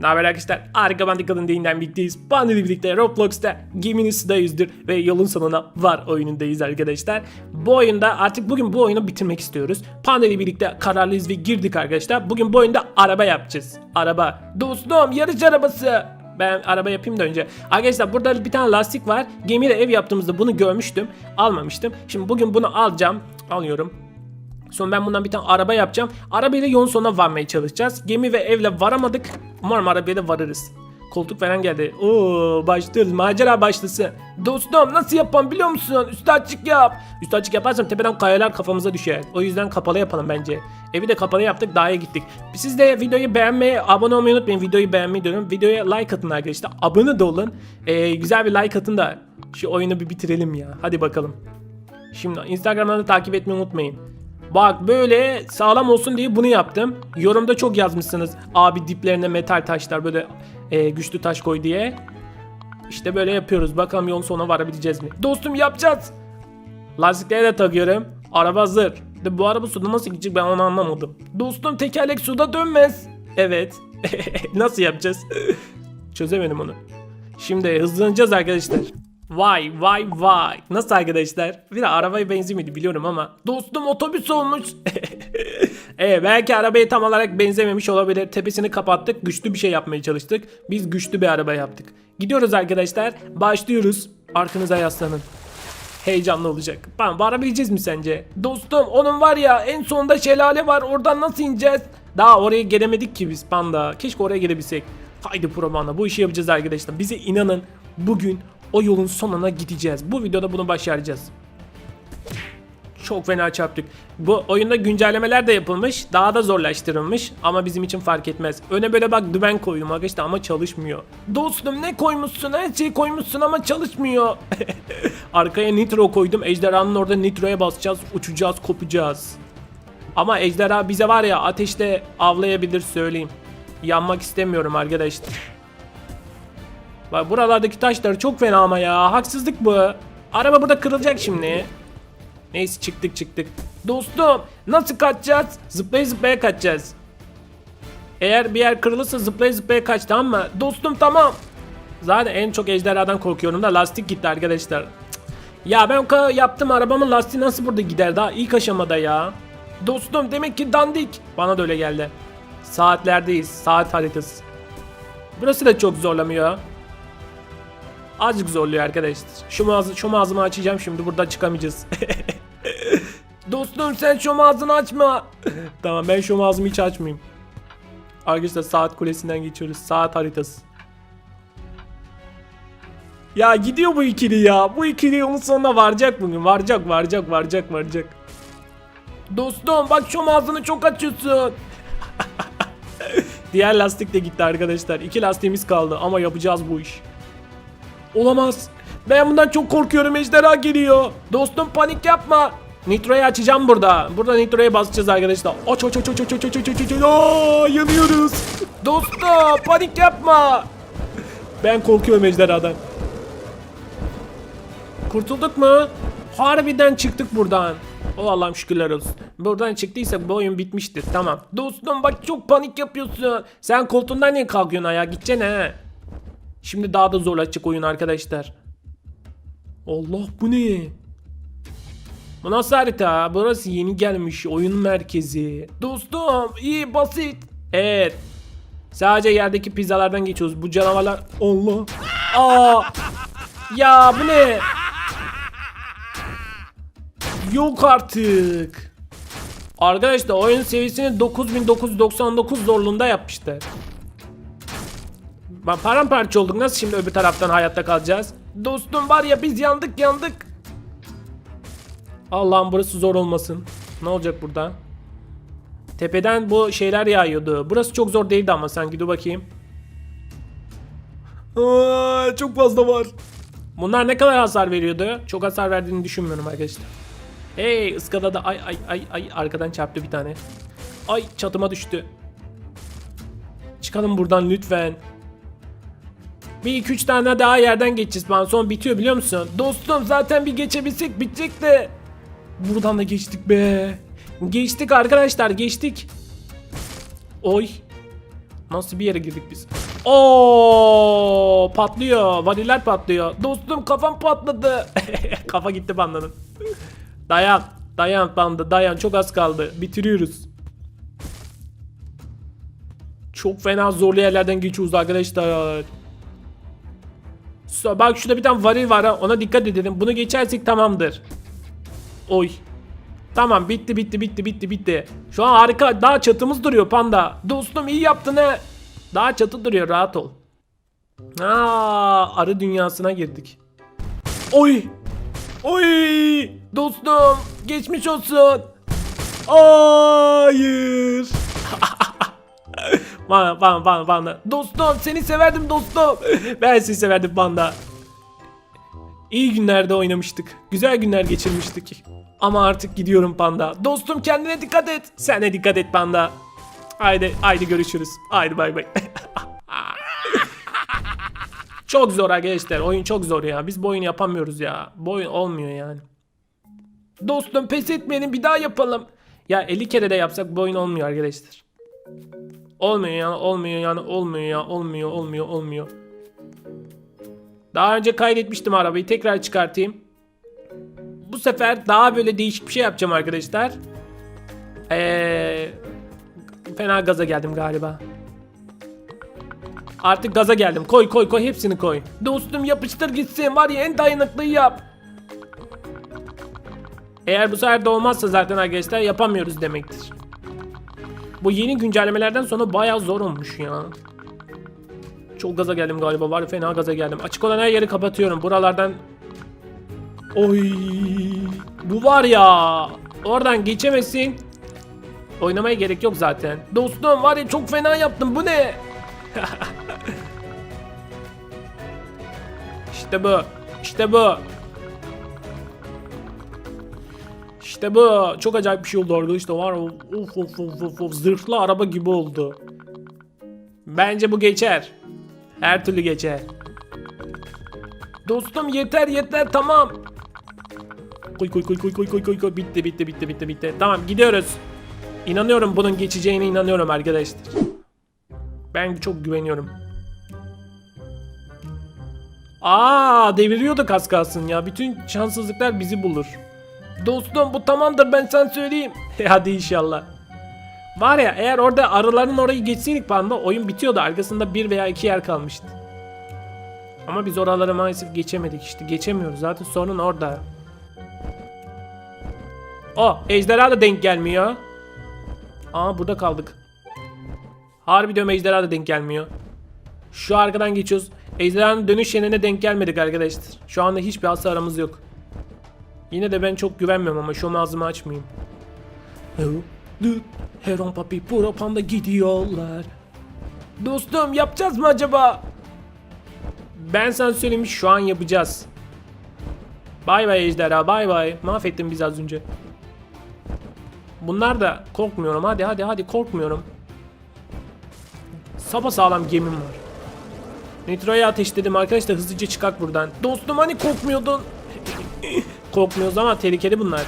Ne haber arkadaşlar? Harika Bandik adın değinden birlikteyiz. Band ile birlikte Roblox'ta geminin suda yüzdür ve yolun sonuna var oyunundayız arkadaşlar. Bu oyunda artık bugün bu oyunu bitirmek istiyoruz. Panda birlikte kararlıyız ve girdik arkadaşlar. Bugün bu oyunda araba yapacağız. Araba. Dostum yarış arabası. Ben araba yapayım da önce. Arkadaşlar burada bir tane lastik var. Gemiyle ev yaptığımızda bunu görmüştüm. Almamıştım. Şimdi bugün bunu alacağım. Alıyorum. Sonra ben bundan bir tane araba yapacağım. Arabayla yolun sonuna varmaya çalışacağız. Gemi ve evle varamadık. Umarım arabayla varırız. Koltuk falan geldi. Oo başlıyoruz. Macera başlasın. Dostum nasıl yapalım biliyor musun? Üstü açık yap. Üstü açık yaparsam tepeden kayalar kafamıza düşer. O yüzden kapalı yapalım bence. Evi de kapalı yaptık daha iyi gittik. Siz de videoyu beğenmeyi, abone olmayı unutmayın. Videoyu beğenmeyi diyorum. Videoya like atın arkadaşlar. Abone de olun. Ee, güzel bir like atın da şu oyunu bir bitirelim ya. Hadi bakalım. Şimdi Instagram'dan da takip etmeyi unutmayın. Bak böyle sağlam olsun diye bunu yaptım. Yorumda çok yazmışsınız. Abi diplerine metal taşlar böyle e, güçlü taş koy diye. İşte böyle yapıyoruz. Bakalım yolun sonuna varabileceğiz mi? Dostum yapacağız. Lastikleri de takıyorum. Araba hazır. De bu araba suda nasıl gidecek ben onu anlamadım. Dostum tekerlek suda dönmez. Evet. nasıl yapacağız? Çözemedim onu. Şimdi hızlanacağız arkadaşlar. Vay vay vay. Nasıl arkadaşlar? Bir de arabaya benzemiyordu biliyorum ama. Dostum otobüs olmuş. evet belki arabaya tam olarak benzememiş olabilir. Tepesini kapattık. Güçlü bir şey yapmaya çalıştık. Biz güçlü bir araba yaptık. Gidiyoruz arkadaşlar. Başlıyoruz. Arkanıza yaslanın. Heyecanlı olacak. Ben varabileceğiz mi sence? Dostum onun var ya en sonunda şelale var. Oradan nasıl ineceğiz? Daha oraya gelemedik ki biz panda. Keşke oraya gelebilsek. Haydi pro panda bu işi yapacağız arkadaşlar. Bize inanın bugün o yolun sonuna gideceğiz. Bu videoda bunu başaracağız. Çok fena çarptık. Bu oyunda güncellemeler de yapılmış. Daha da zorlaştırılmış. Ama bizim için fark etmez. Öne böyle bak dümen koydum arkadaşlar ama çalışmıyor. Dostum ne koymuşsun? Her şeyi koymuşsun ama çalışmıyor. Arkaya nitro koydum. Ejderhanın orada nitroya basacağız. Uçacağız, kopacağız. Ama ejderha bize var ya ateşte avlayabilir söyleyeyim. Yanmak istemiyorum arkadaşlar. Bak buralardaki taşlar çok fena ama ya. Haksızlık bu. Araba burada kırılacak şimdi. Neyse çıktık çıktık. Dostum nasıl kaçacağız? Zıplaya zıplaya kaçacağız. Eğer bir yer kırılırsa zıplaya zıplaya kaç tamam mı? Dostum tamam. Zaten en çok ejderhadan korkuyorum da lastik gitti arkadaşlar. Ya ben yaptım arabamın lastiği nasıl burada gider daha ilk aşamada ya. Dostum demek ki dandik. Bana da öyle geldi. Saatlerdeyiz. Saat haritası. Burası da çok zorlamıyor. Azıcık zorluyor arkadaşlar. Şu, ağzı, şu ağzımı açacağım şimdi buradan çıkamayacağız. Dostum sen şu ağzını açma. tamam ben şu ağzımı hiç açmayayım. Arkadaşlar saat kulesinden geçiyoruz. Saat haritası. Ya gidiyor bu ikili ya. Bu ikili yolun sonuna varacak bugün. Varacak varacak varacak varacak. Dostum bak şu ağzını çok açıyorsun. Diğer lastik de gitti arkadaşlar. İki lastiğimiz kaldı ama yapacağız bu iş. Olamaz. Ben bundan çok korkuyorum. Ejderha geliyor. Dostum panik yapma. Nitro'yu açacağım burada. Burada Nitro'ya basacağız arkadaşlar. Aç aç aç aç aç aç aç aç aç. Aa, yanıyoruz. Dostum panik yapma. Ben korkuyorum ejderhadan. Kurtulduk mu? Harbiden çıktık buradan. O Allah'ım şükürler olsun. Buradan çıktıysak bu oyun bitmiştir. Tamam. Dostum bak çok panik yapıyorsun. Sen koltuğundan niye kalkıyorsun ayağa? Gideceksin he. Şimdi daha da zorlaşacak oyun arkadaşlar. Allah bu ne? Bu nasıl harita? Burası yeni gelmiş oyun merkezi. Dostum iyi basit. Evet. Sadece yerdeki pizzalardan geçiyoruz. Bu canavarlar... Allah. Aa. Ya bu ne? Yok artık. Arkadaşlar oyun seviyesini 9999 zorluğunda yapmışlar. Ben paramparça olduk. Nasıl şimdi öbür taraftan hayatta kalacağız? Dostum var ya biz yandık yandık. Allah'ım burası zor olmasın. Ne olacak burada? Tepeden bu şeyler yağıyordu. Burası çok zor değildi ama sanki dur bakayım. Aa, çok fazla var. Bunlar ne kadar hasar veriyordu? Çok hasar verdiğini düşünmüyorum arkadaşlar. Hey ıskada da ay ay ay ay arkadan çarptı bir tane. Ay çatıma düştü. Çıkalım buradan lütfen. Bir iki üç tane daha yerden geçeceğiz falan. Son bitiyor biliyor musun? Dostum zaten bir geçebilsek bitecek de. Buradan da geçtik be. Geçtik arkadaşlar geçtik. Oy. Nasıl bir yere girdik biz? Oo patlıyor. Variller patlıyor. Dostum kafam patladı. Kafa gitti bandanın. Dayan. Dayan banda dayan. Çok az kaldı. Bitiriyoruz. Çok fena zorlu yerlerden geçiyoruz arkadaşlar. So, bak şurada bir tane varil var ha. Ona dikkat edelim. Bunu geçersek tamamdır. Oy. Tamam bitti bitti bitti bitti bitti. Şu an harika. Daha çatımız duruyor panda. Dostum iyi yaptın he. Daha çatı duruyor rahat ol. Aa, arı dünyasına girdik. Oy. Oy. Dostum geçmiş olsun. Hayır. Bana bana bana bana. Dostum seni severdim dostum. Ben seni severdim banda. İyi günlerde oynamıştık. Güzel günler geçirmiştik. Ama artık gidiyorum panda. Dostum kendine dikkat et. Sen de dikkat et panda. Haydi haydi görüşürüz. Haydi bay bay. çok zor arkadaşlar. Oyun çok zor ya. Biz bu oyunu yapamıyoruz ya. Bu oyun olmuyor yani. Dostum pes etmeyelim bir daha yapalım. Ya 50 kere de yapsak bu oyun olmuyor arkadaşlar. Olmuyor ya, olmuyor yani, olmuyor ya, olmuyor, olmuyor, olmuyor. Daha önce kaydetmiştim arabayı, tekrar çıkartayım. Bu sefer daha böyle değişik bir şey yapacağım arkadaşlar. Ee, fena gaza geldim galiba. Artık gaza geldim. Koy koy koy hepsini koy. Dostum yapıştır gitsin var ya en dayanıklıyı yap. Eğer bu sefer de olmazsa zaten arkadaşlar yapamıyoruz demektir. Bu yeni güncellemelerden sonra bayağı zor olmuş ya. Çok gaza geldim galiba var fena gaza geldim. Açık olan her yeri kapatıyorum. Buralardan Oy bu var ya oradan geçemesin. Oynamaya gerek yok zaten. Dostum var ya çok fena yaptım bu ne? işte bu. İşte bu. İşte bu. Çok acayip bir şey oldu arkadaşlar. Var of of of of of zırhlı araba gibi oldu. Bence bu geçer. Her türlü geçer. Dostum yeter yeter tamam. Koy koy koy koy koy koy koy koy bitti bitti bitti bitti bitti. Tamam gidiyoruz. İnanıyorum bunun geçeceğine inanıyorum arkadaşlar. Ben çok güveniyorum. Aa deviriyorduk az kalsın ya. Bütün şanssızlıklar bizi bulur. Dostum bu tamamdır ben sana söyleyeyim. Hadi inşallah. Var ya eğer orada arıların orayı geçseydik panda oyun bitiyordu. Arkasında bir veya iki yer kalmıştı. Ama biz oraları maalesef geçemedik işte. Geçemiyoruz zaten sorun orada. O ejderha da denk gelmiyor. Aa burada kaldık. Harbi diyorum ejderha da denk gelmiyor. Şu arkadan geçiyoruz. Ejderhanın dönüş yerine denk gelmedik arkadaşlar. Şu anda hiçbir hasarımız yok. Yine de ben çok güvenmiyorum ama şu ağzımı açmayayım. Heron Papi Puro Panda gidiyorlar. Dostum yapacağız mı acaba? Ben sana söylemiş şu an yapacağız. Bay bay ejderha bay bay. Mahvettin bizi az önce. Bunlar da korkmuyorum hadi hadi hadi korkmuyorum. Sapa sağlam gemim var. Nitro'yu ateşledim arkadaşlar hızlıca çıkak buradan. Dostum hani korkmuyordun? Korkmuyoruz ama tehlikeli bunlar.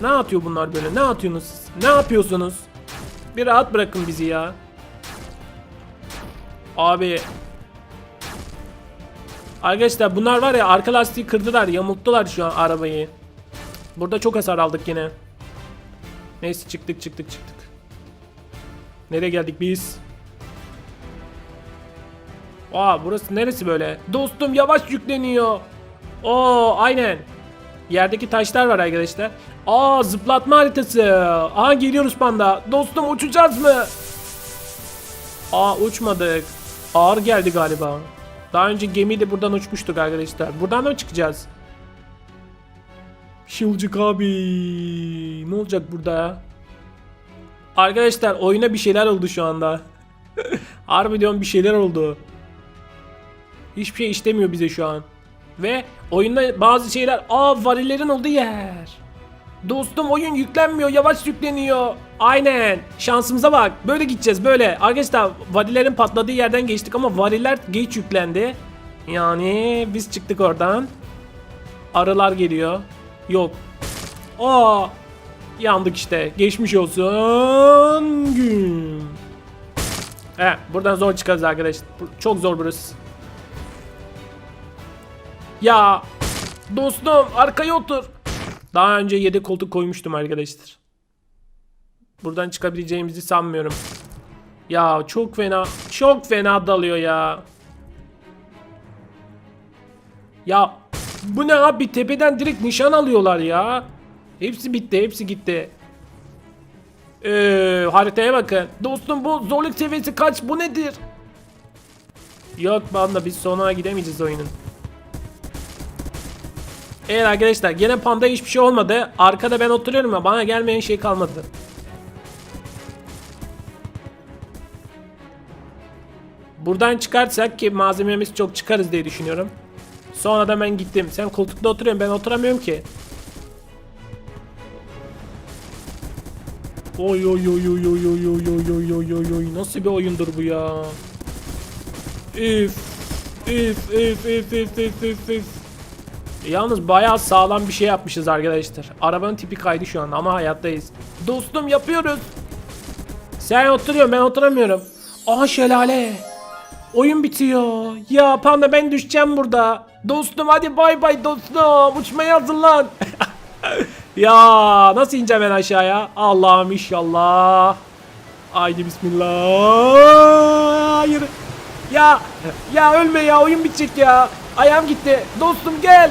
Ne atıyor bunlar böyle? Ne atıyorsunuz? Ne yapıyorsunuz? Bir rahat bırakın bizi ya. Abi. Arkadaşlar bunlar var ya arka lastiği kırdılar. Yamulttular şu an arabayı. Burada çok hasar aldık yine. Neyse çıktık çıktık çıktık. Nereye geldik biz? Aa burası neresi böyle? Dostum yavaş yükleniyor. Oo aynen. Yerdeki taşlar var arkadaşlar. Aa zıplatma haritası. Aa geliyoruz panda. Dostum uçacağız mı? Aa uçmadık. Ağır geldi galiba. Daha önce gemiyle buradan uçmuştuk arkadaşlar. Buradan da mı çıkacağız? Şılcık abi. Ne olacak burada? Arkadaşlar oyuna bir şeyler oldu şu anda. Harbi diyorum bir şeyler oldu. Hiçbir şey işlemiyor bize şu an. Ve oyunda bazı şeyler aa varillerin olduğu yer. Dostum oyun yüklenmiyor yavaş yükleniyor. Aynen şansımıza bak böyle gideceğiz böyle. Arkadaşlar varillerin patladığı yerden geçtik ama variller geç yüklendi. Yani biz çıktık oradan. Arılar geliyor. Yok. Aa yandık işte. Geçmiş olsun gün. He, buradan zor çıkarız arkadaşlar. Çok zor burası. Ya dostum arkaya otur. Daha önce yedek koltuk koymuştum arkadaşlar. Buradan çıkabileceğimizi sanmıyorum. Ya çok fena, çok fena dalıyor ya. Ya bu ne abi tepeden direkt nişan alıyorlar ya. Hepsi bitti, hepsi gitti. Ee, haritaya bakın. Dostum bu zorluk seviyesi kaç? Bu nedir? Yok banda biz sonuna gidemeyeceğiz oyunun. Evet arkadaşlar gene panda hiçbir şey olmadı. Arkada ben oturuyorum ya bana gelmeyen şey kalmadı. Buradan çıkarsak ki malzememiz çok çıkarız diye düşünüyorum. Sonra da ben gittim. Sen koltukta oturuyorsun ben oturamıyorum ki. Oy oy oy oy oy oy oy oy oy oy oy oy nasıl bir oyundur bu ya? Üf üf üf üf üf üf üf üf. Yalnız bayağı sağlam bir şey yapmışız arkadaşlar. Arabanın tipi kaydı şu an ama hayattayız. Dostum yapıyoruz. Sen oturuyorsun ben oturamıyorum. Aha şelale. Oyun bitiyor. Ya panda ben düşeceğim burada. Dostum hadi bay bay dostum. Uçmaya hazırlan. ya nasıl ineceğim ben aşağıya? Allah'ım inşallah. Haydi bismillah. Hayır. Ya ya ölme ya oyun bitecek ya. Ayağım gitti. Dostum gel.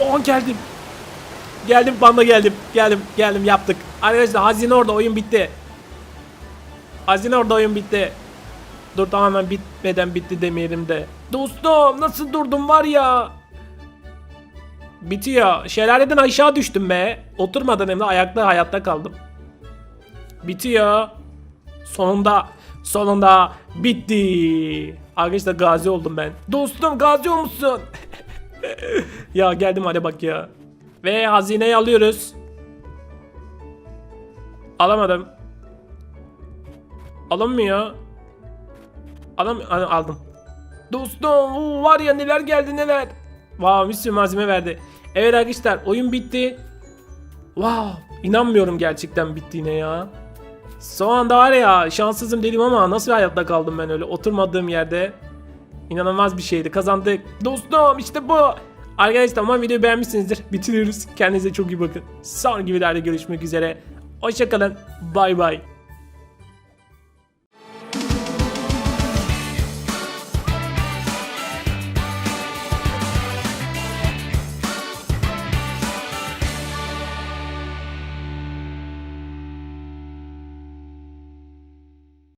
Oh geldim. Geldim panda geldim. Geldim geldim yaptık. Arkadaşlar hazine orada oyun bitti. Hazine orada oyun bitti. Dur tamamen bitmeden bitti demeyelim de. Dostum nasıl durdum var ya. Bitiyor. Şelaleden aşağı düştüm be. Oturmadan hem de ayakta hayatta kaldım. Bitiyor. Sonunda sonunda bitti. Arkadaşlar gazi oldum ben. Dostum gazi olmuşsun. ya geldim hadi bak ya. Ve hazineyi alıyoruz. Alamadım. Alamıyor. Alam aldım. Dostum uu, var ya neler geldi neler. Wow bir sürü malzeme verdi. Evet arkadaşlar oyun bitti. Wow inanmıyorum gerçekten bittiğine ya. Son anda var ya şanssızım dedim ama nasıl hayatta kaldım ben öyle oturmadığım yerde. İnanılmaz bir şeydi kazandık. Dostum işte bu. Arkadaşlar umarım videoyu beğenmişsinizdir. Bitiriyoruz. Kendinize çok iyi bakın. Sonraki videolarda görüşmek üzere. Hoşçakalın. Bay bay.